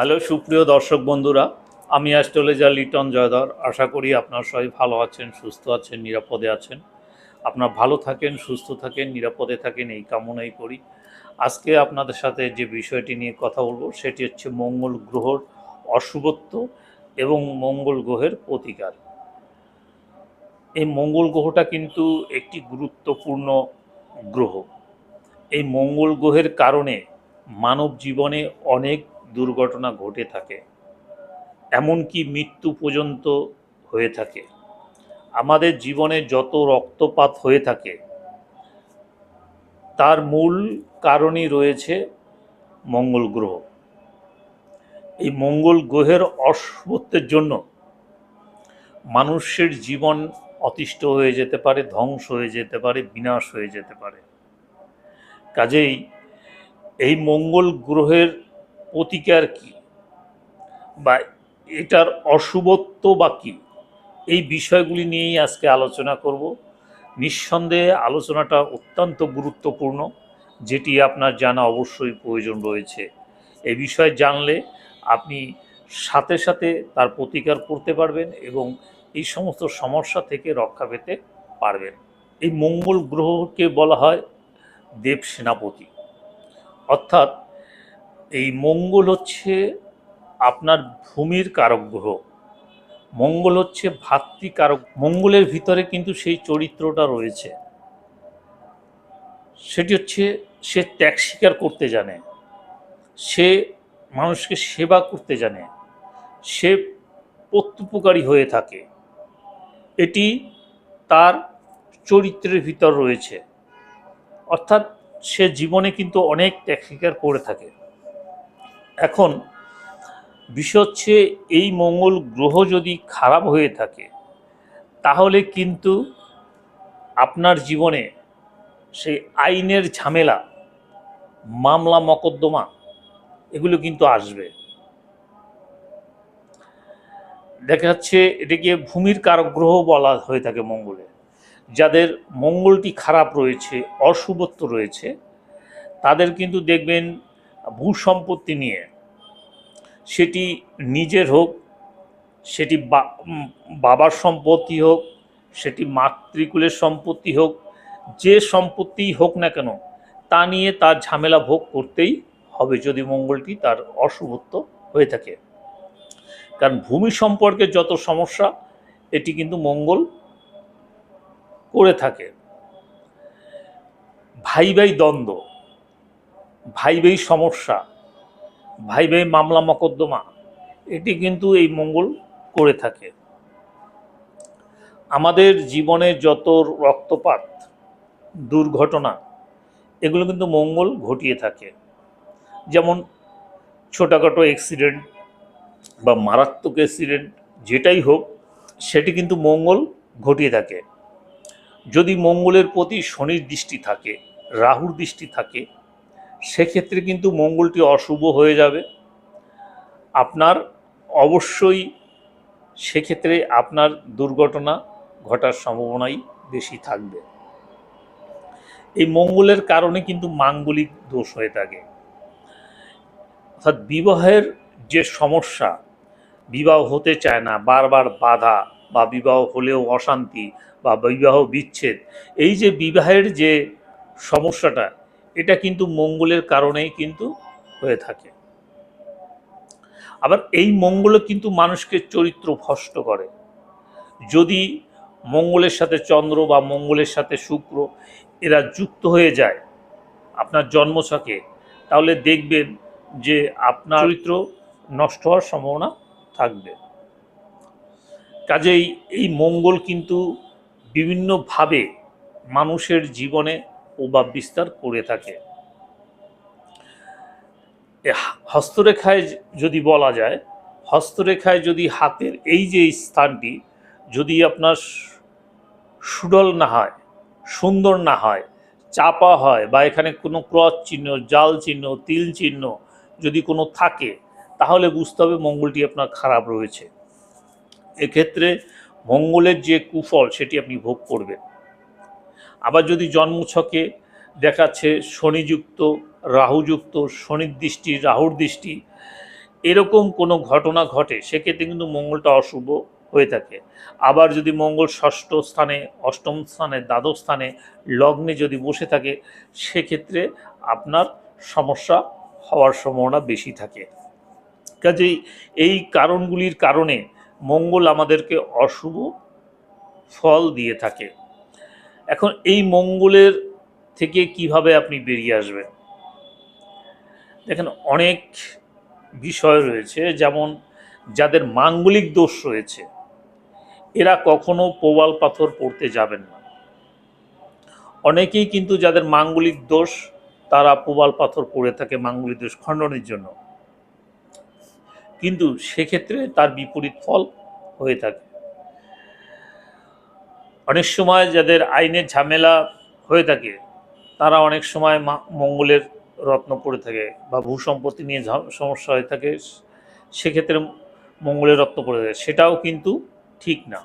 Hello, সুপ্রিয় দর্শক বন্ধুরা, আমি অ্যাস্ট্রোলজার লিটন জয়ধর। আশা করি আপনার সবাই ভালো আছেন, সুস্থ আছেন, নিরাপদে আছেন। আপনার ভালো থাকেন, সুস্থ থাকেন, নিরাপদে থাকেন, এই কামনাই করি। আজকে আপনাদের সাথে যে বিষয়টি নিয়ে কথা বলব, সেটি হচ্ছে মঙ্গল গ্রহর অশুভত্ব এবং মঙ্গল গ্রহের প্রতিকার। এই মঙ্গল গ্রহটা কিন্তু একটি গুরুত্বপূর্ণ গ্রহ। এই মঙ্গল গ্রহের কারণে মানব জীবনে অনেক দুর্ঘটনা ঘটে থাকে, এমনকি মৃত্যু পর্যন্ত হয়ে থাকে। আমাদের জীবনে যত রক্তপাত হয়ে থাকে, তার মূল কারণই রয়েছে মঙ্গল গ্রহ। এই মঙ্গল গ্রহের অশুভত্বের জন্য মানুষের জীবন অতিষ্ঠ হয়ে যেতে পারে, ধ্বংস হয়ে যেতে পারে, বিনাশ হয়ে যেতে পারে। কাজেই এই মঙ্গল গ্রহের প্রতিকার কি? বা এটার অশুভত্ব বা কী? এই বিষয়গুলি নিয়েই আজকে আলোচনা করব। নিঃসন্দেহে আলোচনাটা অত্যন্ত গুরুত্বপূর্ণ, যেটি আপনার জানা অবশ্যই প্রয়োজন রয়েছে। এই বিষয়ে জানলে আপনি সাথে সাথে তার প্রতিকার করতে পারবেন এবং এই সমস্ত সমস্যা থেকে রক্ষা পেতে পারবেন। এই মঙ্গল গ্রহকে বলা হয় দেব সেনাপতি। অর্থাৎ এই মঙ্গল হচ্ছে আপনার ভূমির কারক গ্রহ। মঙ্গল হচ্ছে ভাতৃকারক। মঙ্গলের ভিতরে কিন্তু সেই চরিত্রটা রয়েছে। সেটি হচ্ছে সে ত্যাগ স্বীকার করতে জানে। সে মানুষকে সেবা করতে জানে। সে প্রত্যুপকারী হয়ে থাকে। এটি তার চরিত্রের ভিতর রয়েছে। অর্থাৎ সে জীবনে কিন্তু অনেক ত্যাগ স্বীকার করে থাকে। এখন বিষয় হচ্ছে এই মঙ্গল গ্রহ যদি খারাপ হয়ে থাকে, তাহলে কিন্তু আপনার জীবনে সেই আইনের ঝামেলা, মামলা, মকদ্দমা, এগুলো কিন্তু আসবে। দেখা যাচ্ছে এটাকে ভূমির কারক গ্রহ বলা হয়ে থাকে মঙ্গলে। যাদের মঙ্গলটি খারাপ রয়েছে, অশুভত্ব রয়েছে, তাদের কিন্তু দেখবেন ভূ সম্পত্তি নিয়ে। সেটি নিজের হোক, সেটি বাবার সম্পত্তি হোক, সেটি মাতৃকুলের সম্পত্তি হোক, যে সম্পত্তিই হোক না কেন, তা নিয়ে তার ঝামেলা ভোগ করতেই হবে যদি মঙ্গলটি তার অশুভত্ব হয়ে থাকে। কারণ ভূমি সম্পর্কে যত সমস্যা, এটি কিন্তু মঙ্গল করে থাকে। ভাই ভাই দ্বন্দ্ব। ভাই সমস্যা ভাই মামলা মকদ্দমা, এটি কিন্তু এই মঙ্গল করে থাকে। আমাদের জীবনে যত রক্তপাত, দুর্ঘটনা, এগুলো কিন্তু মঙ্গল ঘটিয়ে থাকে। যেমন ছোটোখাটো অ্যাক্সিডেন্ট বা মারাত্মক অ্যাক্সিডেন্ট যেটাই হোক, সেটি কিন্তু মঙ্গল ঘটিয়ে থাকে। যদি মঙ্গলের প্রতি শনির দৃষ্টি থাকে, রাহুর দৃষ্টি থাকে সেক্ষেত্রে কিন্তু মঙ্গলটি অশুভ হয়ে যাবে। আপনার অবশ্যই সেক্ষেত্রে আপনার দুর্ঘটনা ঘটার সম্ভাবনাই বেশি থাকবে। এই মঙ্গলের কারণে কিন্তু মাঙ্গলিক দোষ হয়ে থাকে। অর্থাৎ বিবাহের যে সমস্যা, বিবাহ হতে চায় না, বারবার বাধা বা বিবাহ হলেও অশান্তি বা বিবাহ বিচ্ছেদ, এই যে বিবাহের যে সমস্যাটা এটা কিন্তু মঙ্গলের কারণেই কিন্তু হয়ে থাকে। আবার এই মঙ্গল কিন্তু মানুষকে চরিত্র ভষ্ট করে। যদি মঙ্গলের সাথে চন্দ্র বা মঙ্গলের সাথে শুক্র এরা যুক্ত হয়ে যায় আপনার জন্মছকে তাহলে দেখবেন যে আপনার চরিত্র নষ্ট হওয়ার সম্ভাবনা থাকবে। কাজেই এই মঙ্গল কিন্তু বিভিন্নভাবে মানুষের জীবনে প্রভাব বিস্তার করে থাকে। হস্তরেখায় যদি বলা যায়, হস্তরেখায় যদি হাতের এই যে স্থানটি, যদি আপনার সুডল না হয়, সুন্দর না হয়, চাপা হয় বা এখানে কোনো ক্রস চিহ্ন, জাল চিহ্ন, তিল চিহ্ন যদি কোনো থাকে, তাহলে বুঝতে হবে মঙ্গলটি আপনার খারাপ রয়েছে। এক্ষেত্রে মঙ্গলের যে কুফল, সেটি আপনি ভোগ করবেন। আবার যদি জন্মছকে দেখাচ্ছে শনিযুক্ত, রাহুযুক্ত শনির দৃষ্টি রাহুর দৃষ্টি এরকম কোনো ঘটনা ঘটে, সেক্ষেত্রে কিন্তু মঙ্গলটা অশুভ হয়ে থাকে। আবার যদি মঙ্গল ষষ্ঠ স্থানে, অষ্টম স্থানে, দ্বাদশ স্থানে লগ্নে যদি বসে থাকে, সেক্ষেত্রে আপনার সমস্যা হওয়ার সম্ভাবনা বেশি থাকে। কাজেই এই কারণগুলির কারণে মঙ্গল আমাদেরকে অশুভ ফল দিয়ে থাকে। এখন এই মঙ্গলের থেকে কীভাবে আপনি বেরিয়ে আসবেন? দেখেন, অনেক বিষয় রয়েছে, যেমন যাদের মাঙ্গলিক দোষ রয়েছে, এরা কখনো প্রবাল পাথর পড়তে যাবেন না। অনেকেই কিন্তু যাদের মাঙ্গলিক দোষ, তারা প্রবাল পাথর পড়ে থাকে মাঙ্গলিক দোষ খণ্ডনের জন্য। কিন্তু সেক্ষেত্রে তার বিপরীত ফল হয়ে থাকে। অনেক সময় যাদের আইনের ঝামেলা হয়ে থাকে, তারা অনেক সময় মঙ্গলের রত্ন পড়ে থাকে বা ভূ সম্পত্তি নিয়ে সমস্যা হয়ে থাকে, সেক্ষেত্রে মঙ্গলের রত্ন পড়ে থাকে। সেটাও কিন্তু ঠিক না।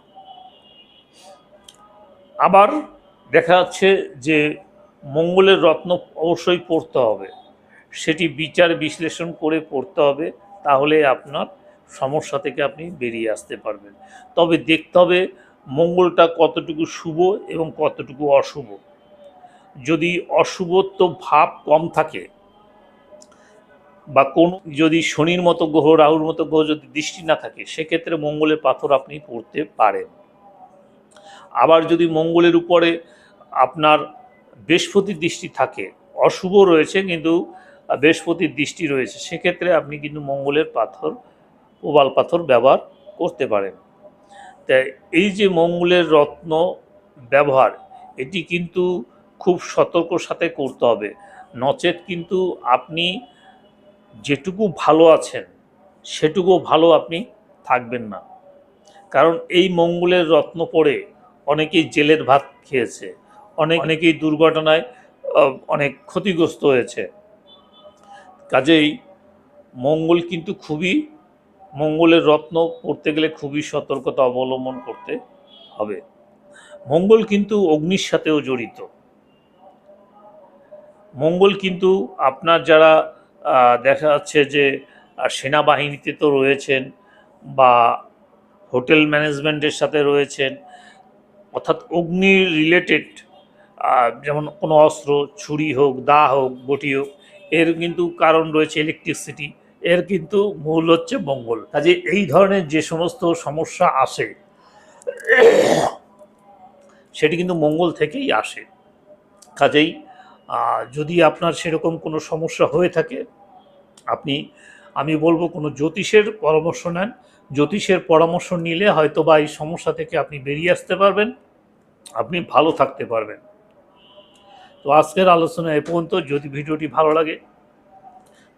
আবার দেখা যাচ্ছে যে মঙ্গলের রত্ন অবশ্যই পড়তে হবে। সেটি বিচার বিশ্লেষণ করে পড়তে হবে, তাহলে আপনার সমস্যা থেকে আপনি বেরিয়ে আসতে পারবেন। তবে দেখতে হবে মঙ্গলটা কতটুকু শুভ এবং কতটুকু অশুভ। যদি অশুভত্ব ভাব কম থাকে বা কোন, যদি শনির মতো গ্রহ, রাহুর মতো গ্রহ যদি দৃষ্টি না থাকে, সেক্ষেত্রে মঙ্গলের পাথর আপনি পড়তে পারেন। আবার যদি মঙ্গলের উপরে আপনার বৃহস্পতির দৃষ্টি থাকে, অশুভ রয়েছে কিন্তু বৃহস্পতির দৃষ্টি রয়েছে, সেক্ষেত্রে আপনি কিন্তু মঙ্গলের পাথর, প্রবাল পাথর ব্যবহার করতে পারেন। তাই এই যে মঙ্গলের রত্ন ব্যবহার, এটি কিন্তু খুব সতর্ক সাথে করতে হবে। নচেত কিন্তু আপনি যেটুকু ভালো আছেন সেটুকু ভালো আপনি থাকবেন না। কারণ এই মঙ্গলের রত্ন পড়ে অনেকেই জেলের ভাত খেয়েছে, অনেক, অনেকেই দুর্ঘটনায় অনেক ক্ষতিগ্রস্ত হয়েছে। কাজেই মঙ্গল কিন্তু খুবই মঙ্গলের রত্ন পড়তে গেলে খুবই সতর্কতা অবলম্বন করতে হবে। মঙ্গল কিন্তু অগ্নির সাথেও জড়িত। মঙ্গল কিন্তু আপনার যারা দেখা যাচ্ছে যে সেনাবাহিনীতে তো রয়েছেন বা হোটেল ম্যানেজমেন্টের সাথে রয়েছেন, অর্থাৎ অগ্নি রিলেটেড যেমন কোনো অস্ত্র, ছুরি হোক, দা হোক, বটি হোক, এর কিন্তু কারণ রয়েছে ইলেকট্রিসিটি এর কিন্তু মূল হচ্ছে মঙ্গল। কাজে এই ধরনের যে সমস্ত সমস্যা আসে, সেটি কিন্তু মঙ্গল থেকেই আসে। কাজেই যদি আপনার সেরকম কোনো সমস্যা হয়ে থাকে, আপনি, আমি বলব কোনো জ্যোতিষের পরামর্শ নেন। জ্যোতিষের পরামর্শ নিলে হয়তো বা এই সমস্যা থেকে আপনি বেরিয়ে আসতে পারবেন, আপনি ভালো থাকতে পারবেন। তো আজকের আলোচনা এ পর্যন্ত। যদি ভিডিওটি ভালো লাগে